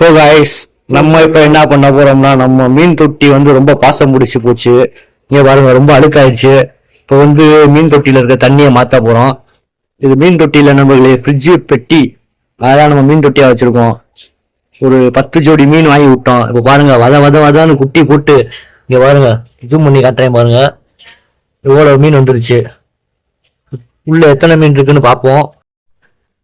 So guys நம்ம இப்போ என்ன பண்ண போறோம்னா நம்ம மீன் தொட்டி வந்து ரொம்ப பாசம் முடிச்சு போச்சு. இங்கே பாருங்க ரொம்ப அழுக்காயிடுச்சு. இப்போ வந்து மீன் தொட்டியில் இருக்க தண்ணியை மாற்ற போகிறோம் இது மீன் தொட்டியில் நம்மளே ஃப்ரிட்ஜு பெட்டி. அதான் நம்ம மீன் தொட்டியாக வச்சுருக்கோம். ஒரு பத்து ஜோடி மீன் வாங்கி விட்டோம். இப்போ பாருங்க வத வத வதான்னு குட்டி போட்டு இங்கே பாருங்க ஜூம் பண்ணி காட்டுறேன் பாருங்க. இவ்வளோ மீன் வந்துருச்சு. உள்ள எத்தனை மீன் இருக்குன்னு பார்ப்போம்.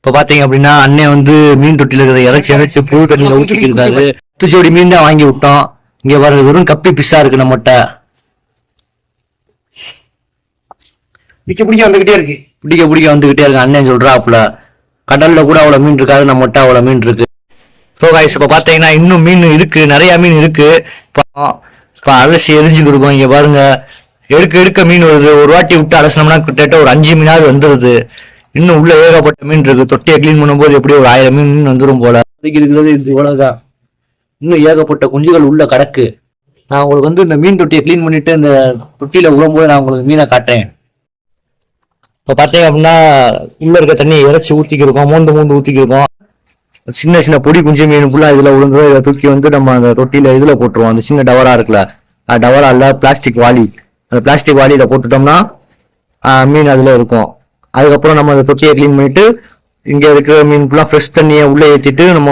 இப்ப பாத்தீங்க அப்படின்னா அண்ணன் வந்து மீன் தொட்டில இருக்கிற இறச்சி இறச்சி புழு தண்ணியில ஊற்றிட்டு இருக்காரு ஜோடி மீன் தான் வாங்கி விட்டோம். இங்க பாருங்க வெறும் கப்பி பிஸ்ஸா இருக்கு நம்மகிட்ட. பிடிக்க பிடிக்க வந்துகிட்டே இருக்கு. பிடிக்க பிடிக்க வந்துகிட்டே இருக்கு. அண்ணன் சொல்றாப்புல கடல்ல கூட அவ்வளவு மீன் இருக்காது நம்மகிட்ட அவ்வளவு மீன் இருக்கு. ஸோ காய்ஸ் இப்ப பாத்தீங்கன்னா இன்னும் மீன் இருக்கு நிறைய மீன் இருக்கு. இப்போ அலசி எரிஞ்சு கொடுக்கும் இங்க பாருங்க எடுக்க எடுக்க மீன் வருது. ஒரு வாட்டி விட்டு அலசினோம்னா கிட்டத்தட்ட ஒரு அஞ்சு மீனாவது வந்துருது. இன்னும் உள்ள ஏகப்பட்ட மீன் இருக்கு தொட்டியை க்ளீன் பண்ணும்போது எப்படி ஒரு ஆயிரம் மீன் வந்துரும் போல. இருக்கிறது இது இவ்வளவுதான் இன்னும் ஏகப்பட்ட குஞ்சுகள் உள்ள கிடக்கு. நான் உங்களுக்கு வந்து இந்த மீன் தொட்டியை க்ளீன் பண்ணிட்டு இந்த தொட்டியில விடும்போது நான் உங்களுக்கு மீனை காட்டுறேன். இப்போ பார்த்தீங்க அப்படின்னா உள்ள இருக்க தண்ணி இறைச்சி ஊற்றிக்கிருக்கோம் மூந்து மூந்து ஊற்றிக்கிருக்கோம் சின்ன சின்ன பொடி குஞ்சு மீன் ஃபுல்லாக இதில் விழுந்து இதை தூக்கி வந்து நம்ம அந்த தொட்டியில் இதில் போட்டுருவோம். அந்த சின்ன டவரா இருக்குல்ல டவரா இல்லை பிளாஸ்டிக் வாளி. அந்த பிளாஸ்டிக் வாளியில் போட்டுட்டோம்னா மீன் அதில் இருக்கும். அதுக்கப்புறம் நம்ம அந்த தொட்டியை க்ளீன் பண்ணிட்டு இங்கே இருக்கிற மீன் ஃபுல்லாக ஃப்ரெஷ் தண்ணியை உள்ளே ஏற்றிட்டு நம்ம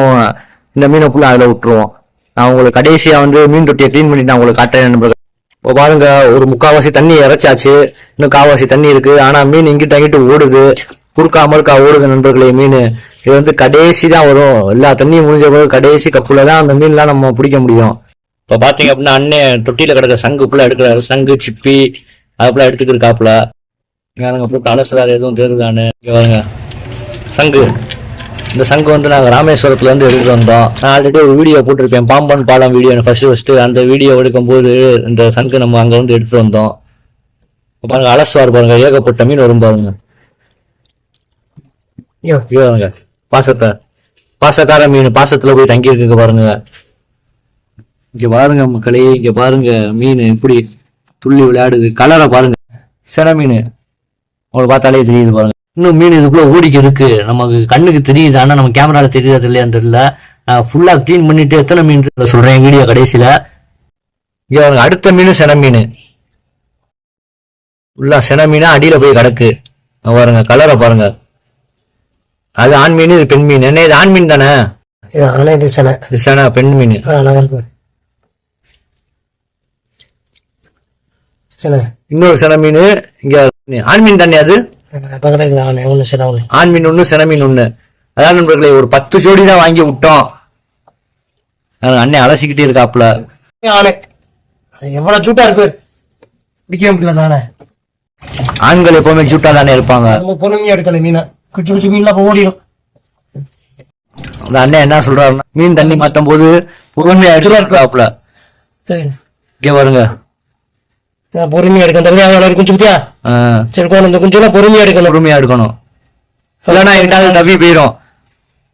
இந்த மீனை ஃபுல்லாக அதில் விட்டுருவோம். நான் உங்களுக்கு கடைசியாக வந்து மீன் தொட்டியை க்ளீன் பண்ணிட்டு நான் உங்களுக்கு காட்டுறேன் நண்பர்கள். இப்போ பாருங்க ஒரு முக்காவாசி தண்ணி இறைச்சாச்சு. இன்னும் காவாசி தண்ணி இருக்கு. ஆனால் மீன் இங்கிட்ட அங்கிட்டு ஓடுது. குறுக்கா மறுக்கா ஓடுது நண்பர்களே மீன். இது வந்து கடைசி தான் வரும். எல்லா தண்ணியும் முடிஞ்ச பிறகு கடைசி கப்புல தான் அந்த மீன்லாம் நம்ம பிடிக்க முடியும். இப்போ பார்த்தீங்க அப்படின்னா அண்ணன் தொட்டியில் கிடக்கிற சங்கு ஃபுல்லாக எடுக்கிறாரு. சங்கு சிப்பி அதுக்குள்ள எடுத்துக்கிட்டு இருக்காப்புல. யாருங்க போட்டு அலசுறாரு எதுவும் தெரியுதான்னு இங்க பாருங்க. சங்கு. இந்த சங்கு வந்து நாங்கள் ராமேஸ்வரத்துல இருந்து எடுத்துட்டு வந்தோம். நான் ஆல்ரெடி ஒரு வீடியோ போட்டிருப்பேன் பாம்பன் பாலம் வீடியோ ஃபர்ஸ்ட் ஃபர்ஸ்ட் அந்த வீடியோ எடுக்கும்போது இந்த சங்கு நம்ம அங்க வந்து எடுத்துட்டு வந்தோம். பாருங்க அலசுவார் பாருங்க. ஏகப்பட்ட மீன் வரும் பாருங்க. பாருங்க. பாசத்தை. பாசக்கார மீன் பாசத்துல போய் தங்கி இருக்கு பாருங்க. இங்க பாருங்க மக்களே இங்க பாருங்க. மீன் எப்படி துள்ளி விளையாடுது. கலரை பாருங்க. சின மீன். உங்களை பார்த்தாலே தெரியுது பாருங்க. இன்னும் மீன் இதுக்குள்ள ஓடிக்க இருக்கு. நமக்கு கண்ணுக்கு தெரியுது. ஆனா நம்ம கேமரால தெரியுதா தெரியலையான்னு தெரியல. நான் ஃபுல்லா க்ளீன் பண்ணிட்டு எத்தனை மீன் சொல்றேன் வீடியோ கடைசியில. இங்க அடுத்த மீன் சென மீன். ஃபுல்லா சென மீனா அடியில போய் கிடக்கு. பாருங்க கலரை பாருங்க. அது ஆண் மீன் இது பெண் மீன். என்ன இது ஆண் மீன் தானே? இது ஆனா இது சனை. இது சென பெண் மீன். இன்னொரு சென மீன் இங்க ஆண் மீன் தானே அது? பக்கத்துல ஆனை ஒண்ணு சனை ஒண்ணு. ஆண் மீன் ஒண்ணு சென மீன் ஒண்ணு. அதான் நண்பர்களே ஒரு பத்து ஜோடி தான் வாங்கி விட்டோம். அண்ணன் அலசிக்கிட்டே இருக்காப்புல. அது எவ்வளவு சூட்டா இருக்கு. பிடிக்கவே முடியல தானே ஆண்கள் எப்பவுமே ஜூட்டா தானே இருப்பாங்க. நம்ம பொறுமையா எடுக்கணும் மீனை. குச்சி குச்சி மீன்லாம் ஓடிடும் அந்த அண்ணன் என்ன சொல்றாருன்னா மீன் தண்ணி மாத்தும் போது பொறுமையா சரி. இங்க பாருங்க. நான் பொறுமையா எடுக்கணும். தகுதி அவ்வளவு குஞ்சு குத்தியா? ஆ, சரி கோணம் இந்த குஞ்செல்லாம் பொறுமையா எடுக்கணும். பொறுமையா எடுக்கணும். இல்லைன்னா எங்கிட்டாவது தவி போயிடும்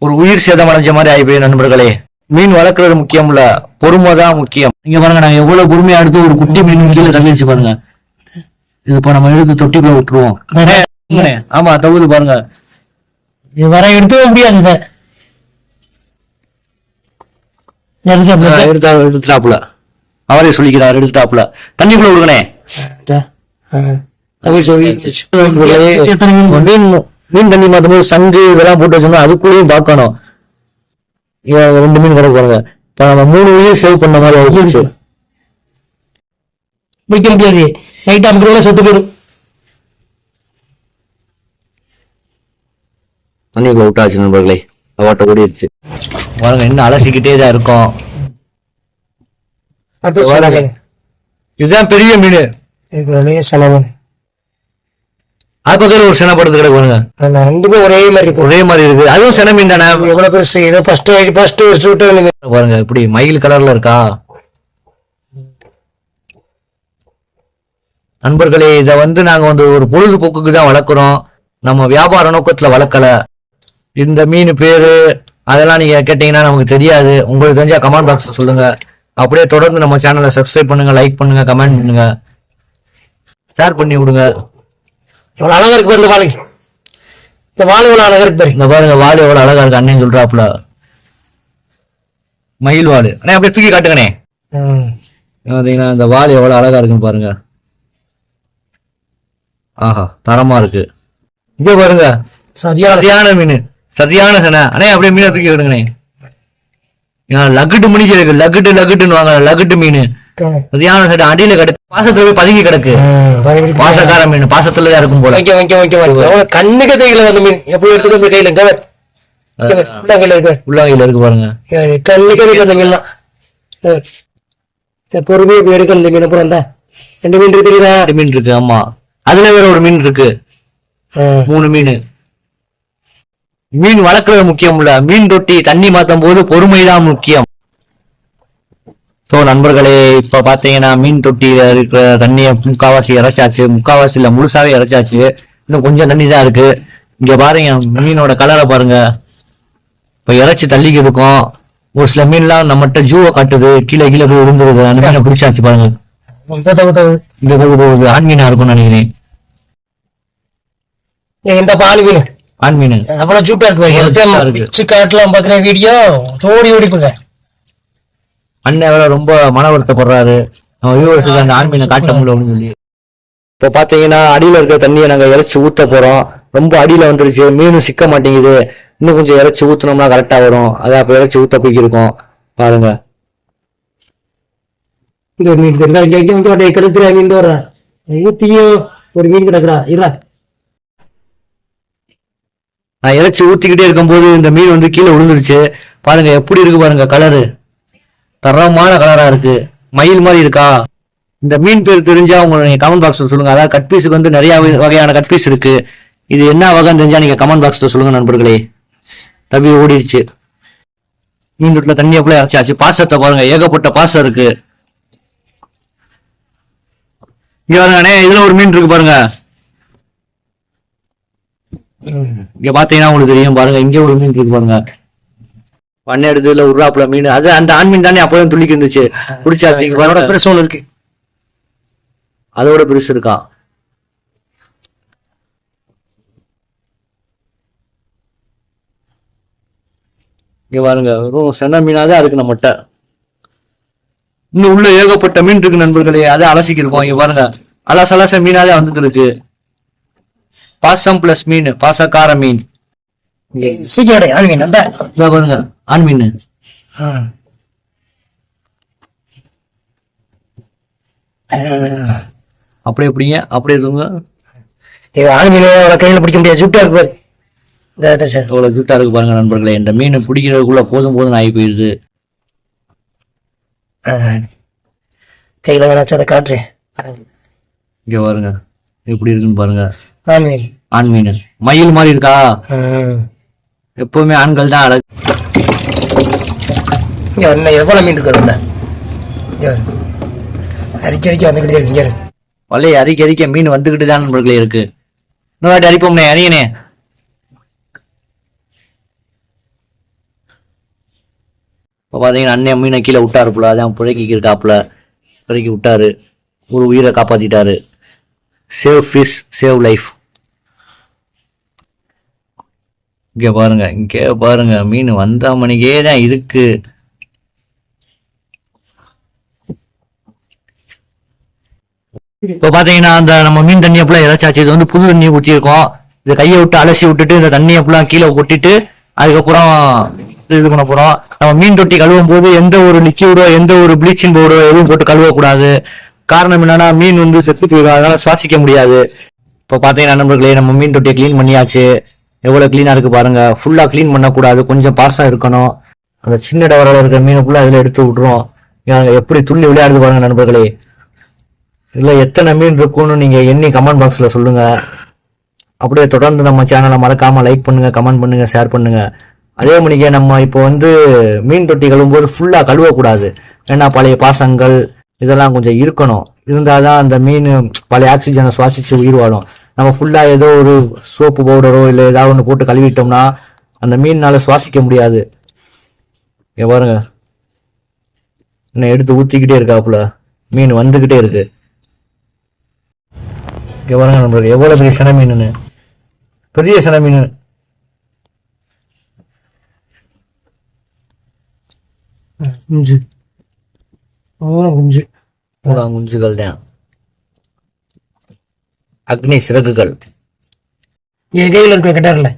ஒரு உயிர் சேதம் அடைஞ்ச மாதிரி ஆகி போயிடும் நண்பர்களே. மீன் வளர்க்கறது முக்கியம் இல்ல பொறுமை தான் முக்கியம். இங்க பாருங்க நாங்க எவ்வளவு பொறுமையா எடுத்து ஒரு குட்டி மீன் கீழே தவிச்சு பாருங்க. இது இப்ப நம்ம எடுத்து தொட்டிக்குள்ள விட்டுருவோம். ஆமா தகுது பாருங்க. இது வர எடுக்கவே முடியாது இதை. அவரே சொல்லிக்கிறார் எடுத்துட்டாப்புல. தண்ணிக்குள்ள எத்தனை மீன்? மீன்? தண்ணி மாத்தும் போது சங்கு இதெல்லாம் போட்டு வச்சோம்னா அதுக்குள்ளேயும் பார்க்கணும். ரெண்டு மீன் கிடக்கு பாருங்க இப்ப நம்ம மூணு உயிர் சேவ் பண்ண மாதிரி ஆயிடுச்சு. பிடிக்க முடியாது நைட் அமுக்கிறவங்கள செத்து போயிடும் தண்ணிக்குள்ள விட்டாச்சு நண்பர்களே. அவாட்ட ஓடிடுச்சு பாருங்க இன்னும் அலசிக்கிட்டே தான் இருக்கும். இதுதான் பெரிய மீன். இதுலயே செலவு அது பக்கத்துல ஒரு சென படுத்து கிடக்கு ரெண்டுமே ஒரே மாதிரி இருக்கும் ஒரே மாதிரி இருக்கு. அதுவும் சென மீன் தானே? எவ்வளவு பெருசு? இதோ ஃபர்ஸ்ட் ஃபர்ஸ்ட் விட்டு பாருங்க இப்படி மயில் கலர்ல இருக்கா? நண்பர்களே இத வந்து நாங்க வந்து ஒரு பொழுதுபோக்குக்கு தான் வளர்க்குறோம். நம்ம வியாபார நோக்கத்துல வளர்க்கல. இந்த மீன் பேரு அதெல்லாம் நீங்க கேட்டீங்கன்னா நமக்கு தெரியாது. உங்களுக்கு தெரிஞ்சா கமெண்ட் பாக்ஸ்ல சொல்லுங்க. அப்படியே தொடர்ந்து நம்ம சேனலை சப்ஸ்கிரைப் பண்ணுங்க லைக் பண்ணுங்க கமெண்ட் பண்ணுங்க. ஷேர் பண்ணி விடுங்க. எவ்வளவு அழகா இருக்கு பாரு இந்த வாழை இந்த வாழை எவ்வளவு அழகா இருக்கு இந்த பாருங்க வால் எவ்வளவு அழகா இருக்கு அண்ணன் சொல்றாப்புல. மயில் வால் அண்ணே அப்படியே தூக்கி காட்டுங்கண்ணே. ம். பாத்தீங்கன்னா இந்த வால் எவ்வளவு அழகா இருக்குன்னு பாருங்க. ஆஹா தரமா இருக்கு. இங்க பாருங்க. சரியான மீன். சரியான சனை. அண்ணே அப்படியே மீனை தூக்கி விடுங்கண்ணே லகுட்டு முடிக்க இருக்கு. லகுட்டு லகுட்டுன்னு வாங்க லகுட்டு மீன். சரியான சட்டை? அடியில கிடக்கு பாசத்துல போய் பதுங்கி கிடக்கு. பாசக்கார மீன். பாசத்துல தான் இருக்கும் போல. வைக்க வைக்க எவ்வளவு கண்ணுக்கு தெரியல அந்த மீன். எப்படி எடுத்துட்டு போய் கையில? கவர் கையில இருக்கு. உள்ளங்கையில இருக்கு பாருங்க. கண்ணுக்கு தெரியல அந்த மீன்லாம். பொறுமையா போய் எடுக்கணும் இந்த மீன். அப்புறம் தான் ரெண்டு மீன் இருக்கு தெரியுதா? ரெண்டு மீன் இருக்கு ஆமா. அதுல வேற ஒரு மீன் இருக்கு. மூணு மீன். மீன் வளர்க்கறது முக்கியம் இல்ல. மீன் தொட்டி தண்ணி மாத்தும் போது பொறுமைதான் முக்கியம். சோ நண்பர்களே இப்ப பாத்தீங்கன்னா மீன் தொட்டியில இருக்கிற தண்ணியை முக்காவாசி இறைச்சாச்சு முக்காவாசி இல்ல முழுசாவே இறைச்சாச்சு. இன்னும் கொஞ்சம் தண்ணி தான் இருக்கு. இங்க பாருங்க மீனோட கலரை பாருங்க. இப்ப இறைச்சி தள்ளிக்கு இருக்கும் ஒரு சில மீன்லாம் நம்மகிட்ட ஜூவை காட்டுது கீழே கீழே போய் விழுந்துருது. அந்த மீனை பிடிச்சாச்சு பாருங்க. இந்த ஆண் மீனா இருக்கும்னு நினைக்கிறேன். இந்த பால் மீன் ஆண் மீன் அவ்வளவு சூப்பரா இருக்கு. பிச்சு காட்டலாம் பாக்குறேன் வீடியோ. ஓடி ஓடி போங்க அண்ணன் ரொம்ப மன வருத்தப்படுறாரு. நம்ம வியூவர்ஸுக்கு அந்த ஆண் மீனை காட்ட முடியல அப்படின்னு சொல்லி. இப்போ பாத்தீங்கன்னா அடியில இருக்கிற தண்ணியை நாங்க இறைச்சி ஊத்த போறோம். ரொம்ப அடியில வந்துருச்சு. மீனும் சிக்க மாட்டேங்குது. இன்னும் கொஞ்சம் இறைச்சி ஊத்துனோம்னா கரெக்டா வரும். அதை அப்ப இறைச்சி ஊத்த போய்க்கிருக்கோம் பாருங்க. இந்த ஒரு மீன் ஊத்தியும் ஒரு மீன் கிடக்குறா. இல்ல நான் இறைச்சி ஊற்றிக்கிட்டே இருக்கும்போது இந்த மீன் வந்து கீழே விழுந்துருச்சு. பாருங்க எப்படி இருக்கு பாருங்க கலரு தரமான கலரா இருக்கு. மயில் மாதிரி இருக்கா? இந்த மீன் பேர் தெரிஞ்சா உங்க நீங்க கமெண்ட் பாக்ஸ்ல சொல்லுங்க. அதாவது கட் பீஸுக்கு வந்து நிறைய வகையான கட் பீஸ் இருக்கு. இது என்ன வகைன்னு தெரிஞ்சா நீங்க கமெண்ட் பாக்ஸ்ல சொல்லுங்க நண்பர்களே. தவி ஓடிடுச்சு. மீன் தொட்டில் தண்ணி அப்படியே இறச்சாச்சு? பாசத்தை பாருங்க. ஏகப்பட்ட பாசம் இருக்கு. இங்க பாருங்க அண்ணே இதுல ஒரு மீன் இருக்கு பாருங்க. இங்க பாத்தீங்கன்னா உங்களுக்கு தெரியும் பாருங்க இங்க ஒரு மீன் இருக்கு பாருங்க. பண்ணை எடுத்ததுல உருவாப்புல மீன். அது அந்த ஆண் மீன் தானே அப்பதான் துள்ளிக்கு இருந்துச்சு. பிடிச்சாச்சு அதோட பெருசு ஒன்று இருக்கு அதோட பெருசு இருக்கா? இங்க பாருங்க வெறும் சென்ன மீனாதான் இருக்கு நம்மகிட்ட இன்னும் உள்ள ஏகப்பட்ட மீன் இருக்கு நண்பர்களே அதை அலசிக்கிருக்கோம். இங்க பாருங்க அலச அலச மீனாவே வந்துட்டு இருக்கு பாசம் பிளஸ் மீன் பாசக்கார மீன். சீக்கிரம் ஆள் மீன் அந்த பாருங்க ஆண் மீன். அப்படியே எப்படிங்க அப்படியே இருங்க. ஆள் மீன் அவளை கையில பிடிக்க முடியாது. சூப்பரா இருக்கு எவ்வளவு ஜூட்டா இருக்கு பாருங்க நண்பர்களே. இந்த மீன் பிடிக்கிறதுக்குள்ள போதும் போதும் ஆகி கையில வேணாச்சு அதை காட்டுறேன். இங்க பாருங்க எப்படி இருக்குன்னு பாருங்க. ஆண் மீன் மயில் மாதிரி இருக்கா. எப்பவுமே ஆண்கள் தான் அழகு. என்ன எவ்வளவு மீன் இருக்கு அதுல இங்க பாரு. அரிக்க அரிக்க வந்துகிட்டே இருக்கு இங்க இரு. வலையை அரிக்க அரிக்க மீன் வந்துகிட்டு தான் நண்பர்களே இருக்கு. இன்னொரு வாட்டி அரிப்போம்னே அரியனே. இப்போ பார்த்தீங்கன்னா அண்ணன் மீனை கீழே விட்டாருப்புல அதான் புழைக்கி இருக்காப்புல. புழைக்கி விட்டாரு. ஒரு உயிரை காப்பாத்திட்டாரு. சேவ் ஃபிஷ் சேவ் லைஃப் இங்க பாருங்க இங்க பாருங்க மீன் வந்த மணிக்கே தான் இருக்கு. இப்போ பாத்தீங்கன்னா அந்த நம்ம மீன் தண்ணியை ஃபுல்லாக இறைச்சாச்சு இது வந்து புது தண்ணி ஊற்றிருக்கோம் இதை கையை விட்டு அலசி விட்டுட்டு இந்த தண்ணியை ஃபுல்லாக கீழே கொட்டிட்டு அதுக்கப்புறம் இது பண்ண போறோம். நம்ம மீன் தொட்டி கழுவும் போது எந்த ஒரு லிக்யூடோ எந்த ஒரு ப்ளீச்சிங் பவுடரோ எதுவும் போட்டு கழுவக்கூடாது. காரணம் என்னன்னா மீன் வந்து செத்து போயிடும் அதனால சுவாசிக்க முடியாது. இப்போ பார்த்தீங்கன்னா நண்பர்களே நம்ம மீன் தொட்டியை க்ளீன் பண்ணியாச்சு. எவ்வளோ க்ளீனாக இருக்கு பாருங்க. ஃபுல்லாக க்ளீன் பண்ணக்கூடாது. கொஞ்சம் பாசம் இருக்கணும். அந்த சின்ன டவரில் இருக்கிற மீனை ஃபுல்லாக அதில் எடுத்து விட்டுரும். எப்படி துள்ளி விளையாடுது பாருங்க நண்பர்களே. இல்லை எத்தனை மீன் இருக்கும்னு நீங்கள் எண்ணி கமெண்ட் பாக்ஸில் சொல்லுங்க. அப்படியே தொடர்ந்து நம்ம சேனலை மறக்காமல் லைக் பண்ணுங்க கமெண்ட் பண்ணுங்க ஷேர் பண்ணுங்க. அதே மணிக்கே நம்ம இப்போ வந்து மீன் தொட்டி கழுவும்போது ஃபுல்லாக கழுவக்கூடாது. ஏன்னா பழைய பாசங்கள் இதெல்லாம் கொஞ்சம் இருக்கணும். இருந்தால் தான் அந்த மீன் பழைய ஆக்சிஜனை சுவாசிச்சு உயிர் வாழும் நம்ம ஃபுல்லாக ஏதோ ஒரு சோப்பு பவுடரோ இல்லை ஏதாவது ஒன்று போட்டு கழுவிட்டோம்னா அந்த மீனால் சுவாசிக்க முடியாது. இங்கே பாருங்க. இன்னும் எடுத்து ஊற்றிக்கிட்டே இருக்காப்புல. மீன் வந்துக்கிட்டே இருக்கு. இங்கே பாருங்க நம்மளுக்கு எவ்வளோ பெரிய சின மீனுன்னு. பெரிய சின மீன். குஞ்சு. அவ்வளோ குஞ்சு. பூரா குஞ்சுகள் தான் அக்னி சிறகுகள். இங்கே கையில் இருக்க கட்டாரில்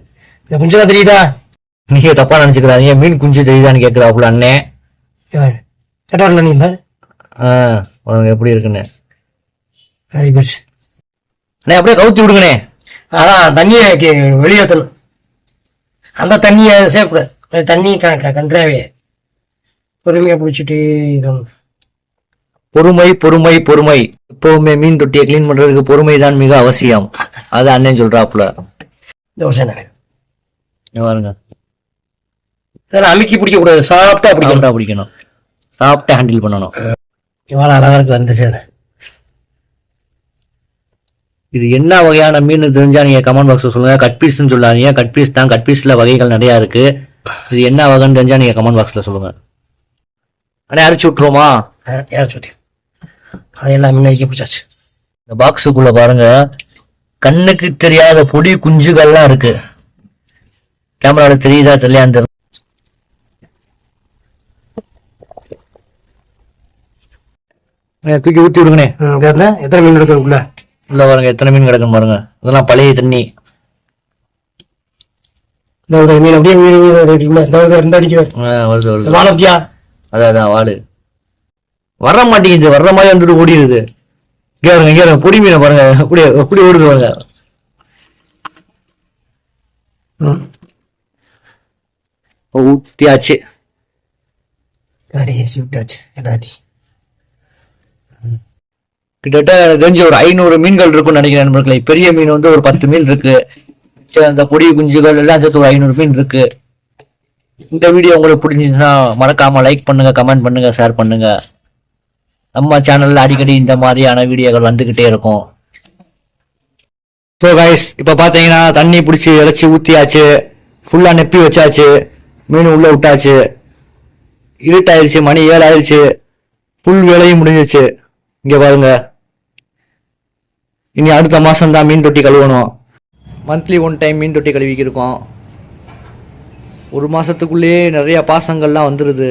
இந்த குஞ்செல்லாம் தெரியுதா? நீங்க தப்பா நினைச்சுக்கிறாங்க மீன் குஞ்சு தெரியுதான்னு கேட்கிறாப்புல அண்ணே. கட்டாரில் நீ ஆ உனக்கு எப்படி இருக்குன்னு. அது பெருசு அண்ணே அப்படியே கவுத்தி விடுங்கண்ணே. அதான் தண்ணியை வெளியேற்றணும் அந்த தண்ணியை சேர்க்கூடாது தண்ணி கன்றாவே. பொறுமையாக பிடிச்சிட்டு இருக்கணும். பொறுமை பொறுமை பொறுமை. எப்பவுமே மீன் தொட்டியை க்ளீன் பண்றதுக்கு பொறுமை தான் மிக அவசியம். அது அண்ணன் சொல்றாப்புல. தோசை பாருங்க. அமுக்கி பிடிக்கக்கூடாது. சாப்பிட்டா பிடிக்கணும். பிடிக்கணும். சாப்பிட்டு ஹேண்டில் பண்ணணும். இவ்வளோ அழகா இருக்கு அந்த சேனை இது என்ன வகையான மீன் தெரிஞ்சா நீங்க கமெண்ட் பாக்ஸ்ல சொல்லுங்க. கட் பீஸ்னு சொல்லாதீங்க. கட் பீஸ் தான் கட் பீஸ்ல வகைகள் நிறைய இருக்கு. இது என்ன வகைன்னு தெரிஞ்சா நீங்க கமெண்ட் பாக்ஸ்ல சொல்லுங்க. அண்ணே அரைச்சு விட்டுருவோமா? யார் சொல்லி அதையெல்லாம் முன்னாடி பிடிச்சாச்சு இந்த பாக்ஸுக்குள்ள பாருங்க கண்ணுக்கு தெரியாத பொடி குஞ்சுகள்லாம் இருக்கு கேமரால தெரியுதா தெரியலையான்னு தெரியல தூக்கி ஊத்தி விடுங்கண்ணே என்ன? எத்தனை மீன் எடுக்கிறதுக்குள்ள உள்ள பாருங்க எத்தனை மீன் கிடக்குன்னு பாருங்க இதெல்லாம் பழைய தண்ணி மீன் அப்படியே மீன் வருது வருது வாழை அதான் அதான் வாடு வர மாட்டேங்குது வர்ற மாதிரி வந்துட்டு ஓடிடுது. இங்க பாருங்க இங்க பொடி மீனை பாருங்க அப்படி அப்படி ஓடுது பாருங்க. ஊத்தியாச்சு கடைசி விட்டாச்சு எடாதி கிட்டத்தட்ட தெரிஞ்ச ஒரு ஐநூறு மீன்கள் இருக்கும்னு நினைக்கிறேன் நண்பர்களே. பெரிய மீன் வந்து ஒரு பத்து மீன் இருக்கு. அந்த பொடி குஞ்சுகள் எல்லாம் சேர்த்து ஒரு ஐநூறு மீன் இருக்கு. இந்த வீடியோ உங்களுக்கு பிடிச்சிருந்துச்சுன்னா மறக்காம லைக் பண்ணுங்க கமெண்ட் பண்ணுங்க ஷேர் பண்ணுங்க. நம்ம சேனல்ல அடிக்கடி இந்த மாதிரியான வீடியோக்கள் வந்துகிட்டே இருக்கும். ஸோ கைஸ் இப்போ பார்த்தீங்கன்னா தண்ணி பிடிச்சி இழைச்சி ஊற்றியாச்சு ஃபுல்லாக நெப்பி வச்சாச்சு. மீன் உள்ளே விட்டாச்சு. இருட்டாயிருச்சு மணி ஏழு ஆயிடுச்சு புல் வேலையும் முடிஞ்சிச்சு. இங்கே பாருங்க. இனி அடுத்த மாதம் தான் மீன் தொட்டி கழுவணும். மந்த்லி ஒன் டைம் மீன் தொட்டி கழுவிக்கிருக்கோம். ஒரு மாதத்துக்குள்ளேயே நிறைய பாசங்கள்லாம் வந்துடுது